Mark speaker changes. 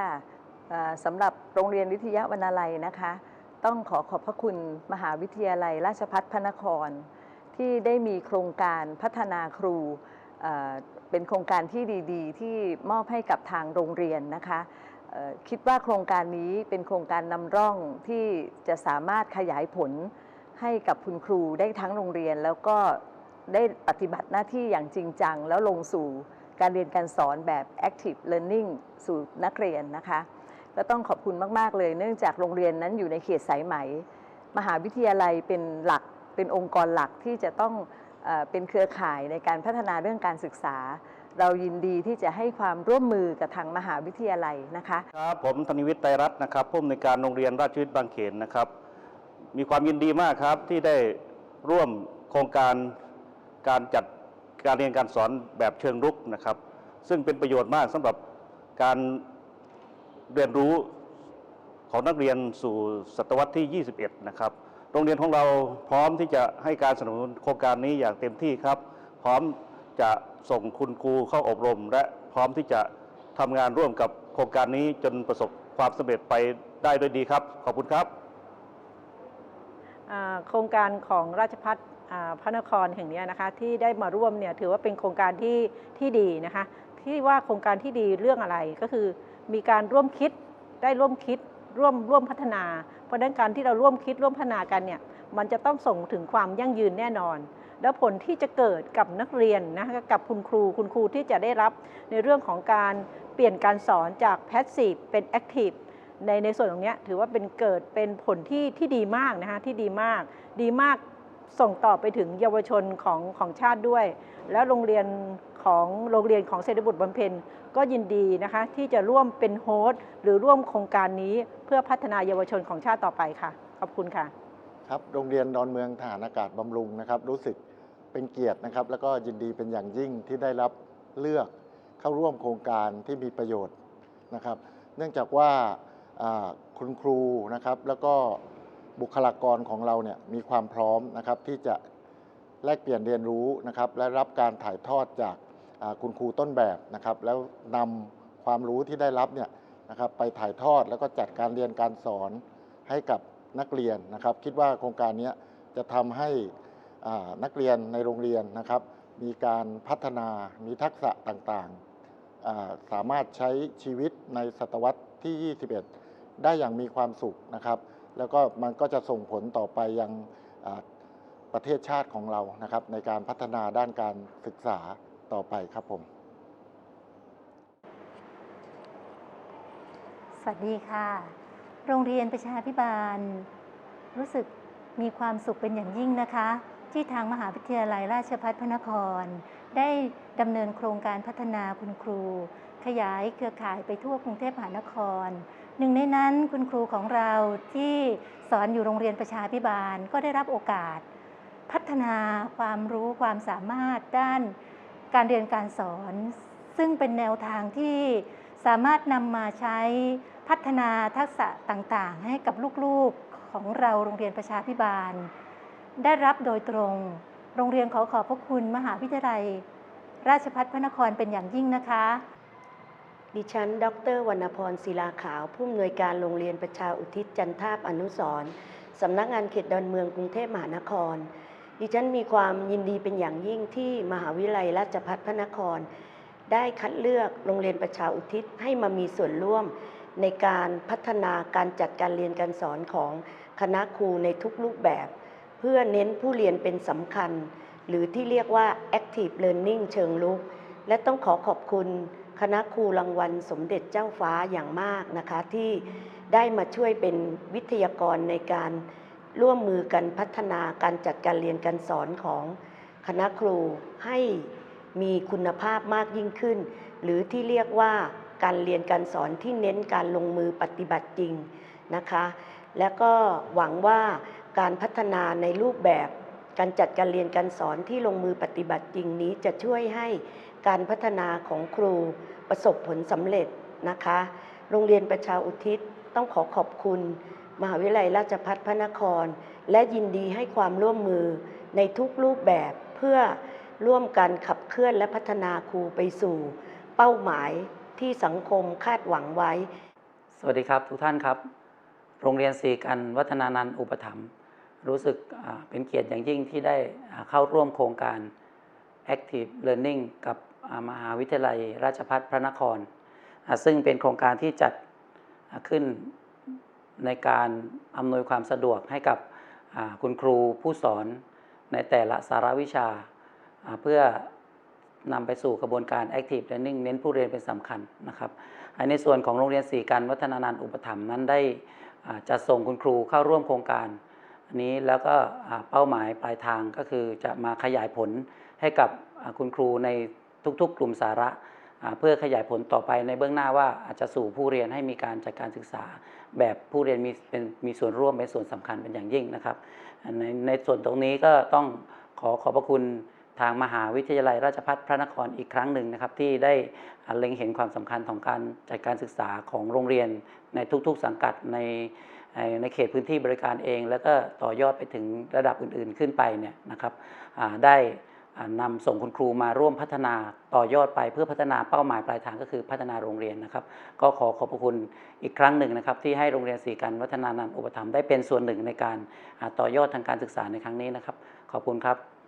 Speaker 1: ค่ะสำหรับโรงเรียนวิทยาวรรณาลัยนะคะ ต้องขอขอบพระคุณมหาวิทยาลัย ราชภัฏพระนคร ที่ได้มีโครงการพัฒนาครูเป็นโครงการที่ดีๆ ที่มอบให้กับทางโรงเรียนนะคะคิดว่าโครงการนี้เป็นโครงการนำร่องที่จะสามารถขยายผลให้กับคุณครูได้ทั้งโรงเรียน แล้วก็ได้ปฏิบัติหน้าที่อย่างจริงจังแล้วลงสู่ การเรียนการสอนแบบ active learning สู่นักเรียนนะคะ ก็ต้องขอบคุณมาก ๆ เลย เนื่องจากโรงเรียนนั้นอยู่ในเขตสายไหม มหาวิทยาลัยเป็นหลักเป็นองค์กรหลักที่จะต้องเป็นเครือข่ายในการพัฒนาเรื่องการศึกษา เรายินดีที่จะให้ความร่วมมือกับทางมหาวิทยาลัยนะคะ
Speaker 2: ครับผมธนิวิทย์ไตรรัตน์นะครับผู้อำนวยการโรงเรียนราชวิทย์บางเขนนะครับ มีความยินดีมากครับที่ได้ร่วมโครงการการจัด การเรียนการสอนแบบเชิงรุกนะครับ ซึ่งเป็นประโยชน์มากสำหรับการเรียนรู้ของนักเรียนสู่ศตวรรษที่ 21 นะครับ โรงเรียนของเราพร้อมที่จะให้การสนับสนุนโครงการนี้อย่างเต็มที่ครับ พร้อมจะส่งคุณครูเข้าอบรม และพร้อมที่จะทำงานร่วมกับโครงการนี้จนประสบความสำเร็จไปได้ด้วยดีครับ ขอบคุณครับ
Speaker 3: โครงการของราชพัฒพระนครแห่งนี้นะคะที่ได้มาร่วมเนี่ยถือว่าเป็นโครงการที่ที่ดีนะคะที่ว่าโครงการที่ดีเรื่องอะไรก็คือมีการร่วมคิดได้ร่วมคิดร่วมร่วมพัฒนา เพราะฉะนั้นการที่เราร่วมคิดร่วมพัฒนากันเนี่ยมันจะต้องส่งถึงความยั่งยืนแน่นอน แล้วผลที่จะเกิดกับนักเรียนนะคะกับคุณครูคุณครูที่จะได้รับในเรื่องของการเปลี่ยนการสอนจาก passive เป็น active ในในส่วนตรงนี้ถือว่าเป็นเกิดเป็นผลที่ที่ดีมากนะคะที่ดีมาก ดีมากส่งต่อไปถึงเยาวชนของของชาติด้วย แล้วโรงเรียนของโรงเรียนของเศรษฐบุตรบำเพ็ญก็ยินดีนะคะที่จะร่วมเป็นโฮสต์หรือร่วมโครงการนี้เพื่อพัฒนาเยาวชนของชาติต่อไปค่ะ ขอบคุณค่ะ
Speaker 4: ครับโรงเรียนดอนเมืองฐานอากาศบำรุงนะครับ รู้สึกเป็นเกียรตินะครับ แล้วก็ยินดีเป็นอย่างยิ่งที่ได้รับเลือกเข้าร่วมโครงการที่มีประโยชน์นะครับ เนื่องจากว่า คุณครูนะครับ แล้วก็บุคลากรของเราเนี่ยมีความพร้อมนะครับที่จะแลกเปลี่ยนเรียนรู้นะครับ และรับการถ่ายทอดจากคุณครูต้นแบบนะครับ แล้วนำความรู้ที่ได้รับเนี่ยนะครับไปถ่ายทอดแล้วก็จัดการเรียนการสอนให้กับนักเรียนนะครับ คิดว่าโครงการนี้จะทำให้นักเรียนในโรงเรียนนะครับ มีการพัฒนามีทักษะต่างๆอ่าสามารถใช้ชีวิตในศตวรรษที่ 21 ได้อย่างมีความสุขนะครับ แล้วก็มันก็จะส่งผลต่อไปยังประเทศชาติของเรานะครับ ในการพัฒนาด้านการศึกษาต่อไปครับผม
Speaker 5: สวัสดีค่ะ โรงเรียนประชาพิบาล รู้สึกมีความสุขเป็นอย่างยิ่งนะคะ ที่ทางมหาวิทยาลัยราชภัฏพระนคร ได้ดำเนินโครงการพัฒนาคุณครู ขยายเครือข่ายไปทั่วกรุงเทพมหานคร หนึ่งในนั้นคุณครูของเราที่สอนอยู่โรงเรียนประชาพิบาลก็ได้รับโอกาส พัฒนาความรู้ความสามารถด้านการเรียนการสอน ซึ่งเป็นแนวทางที่สามารถนำมาใช้พัฒนาทักษะต่างๆ ให้กับลูกๆของเราโรงเรียนประชาพิบาล ได้รับโดยตรง โรงเรียนขอขอบพระคุณมหาวิทยาลัย ราชภัฏพระนครเป็นอย่างยิ่งนะคะ
Speaker 6: ดิฉัน ดรวรรณพรศิลาขาว ผู้อำนวยการโรงเรียนประชาอุทิศจันทาบอนุสรสำนักงานเขตดอนเมืองกรุงเทพมหานคร ดิฉันมีความยินดีเป็นอย่างยิ่งที่มหาวิทยาลัยราชภัฏพระนคร ได้คัดเลือกโรงเรียนประชาอุทิศให้มามีส่วนร่วมในการพัฒนาการจัดการเรียนการสอนของคณะครูในทุกรูปแบบ เพื่อเน้นผู้เรียนเป็นสำคัญ หรือที่เรียกว่า active learning เชิงลุก และต้องขอขอบคุณคณะครูรางวัลสมเด็จเจ้าฟ้าอย่างมากนะคะ ที่ได้มาช่วยเป็นวิทยากรในการร่วมมือกันพัฒนาการจัดการเรียนการสอนของคณะครูให้มีคุณภาพมากยิ่งขึ้น หรือที่เรียกว่าการเรียนการสอนที่เน้นการลงมือปฏิบัติจริงนะคะ และก็หวังว่า การพัฒนาในรูปแบบ การจัดการเรียนการสอนที่ลงมือปฏิบัติจริงนี้จะช่วยให้การพัฒนาของครูประสบผลสำเร็จนะคะ โรงเรียนประชาอุทิศต้องขอขอบคุณ มหาวิทยาลัยราชภัฏพระนคร และยินดีให้ความร่วมมือในทุกรูปแบบเพื่อร่วมกันขับเคลื่อนและพัฒนาครูไปสู่ เป้าหมายที่สังคมคาดหวังไว้
Speaker 7: สวัสดีครับทุกท่านครับ โรงเรียนศรีกันวัฒนานันท์อุปถัมภ์ รู้สึกเป็นเกียรติอย่างยิ่งที่ได้เข้าร่วมโครงการ Active Learning กับมหาวิทยาลัยราชภัฏพระนคร ซึ่งเป็นโครงการที่จัดขึ้นในการอำนวยความสะดวกให้กับคุณครูผู้สอนในแต่ละสาระวิชา เพื่อนำไปสู่กระบวนการ Active Learning เน้นผู้เรียนเป็นสำคัญนะครับในส่วนของโรงเรียนศรีการวัฒนานันท์อุปถัมภ์นั้นได้จัดส่งคุณครูเข้าร่วมโครงการ อันนี้แล้วก็เป้าหมายปลายทางก็คือจะมาขยายผลให้กับคุณครูในทุกๆ กลุ่มสาระเพื่อขยายผลต่อไปในเบื้องหน้าว่าอาจจะสู่ผู้เรียนให้มีการจัดการศึกษา แบบผู้เรียนมีเป็นมีส่วนร่วมเป็นส่วนสำคัญเป็นอย่างยิ่งนะครับ ในในส่วนตรงนี้ก็ต้องขอขอบพระคุณทางมหาวิทยาลัยราชภัฏพระนครอีกครั้งหนึ่งนะครับที่ได้เล็งเห็นความสำคัญของการจัดการศึกษาของโรงเรียนในทุกๆ สังกัดใน ในเขตพื้นที่บริการเอง แล้วก็ต่อยอดไปถึงระดับอื่นๆขึ้นไปเนี่ยนะครับได้อ่านำส่งคุณครูมาร่วมพัฒนาต่อยอดไปเพื่อพัฒนาเป้าหมายปลายทางก็คือพัฒนาโรงเรียนนะครับ ก็ขอขอบพระคุณอีกครั้งหนึ่งนะครับ ที่ให้โรงเรียนศรีกันวัฒนานันท์อุปถัมภ์ได้เป็นส่วนหนึ่งในการต่อยอดทางการศึกษาในครั้งนี้นะครับ ขอบคุณครับ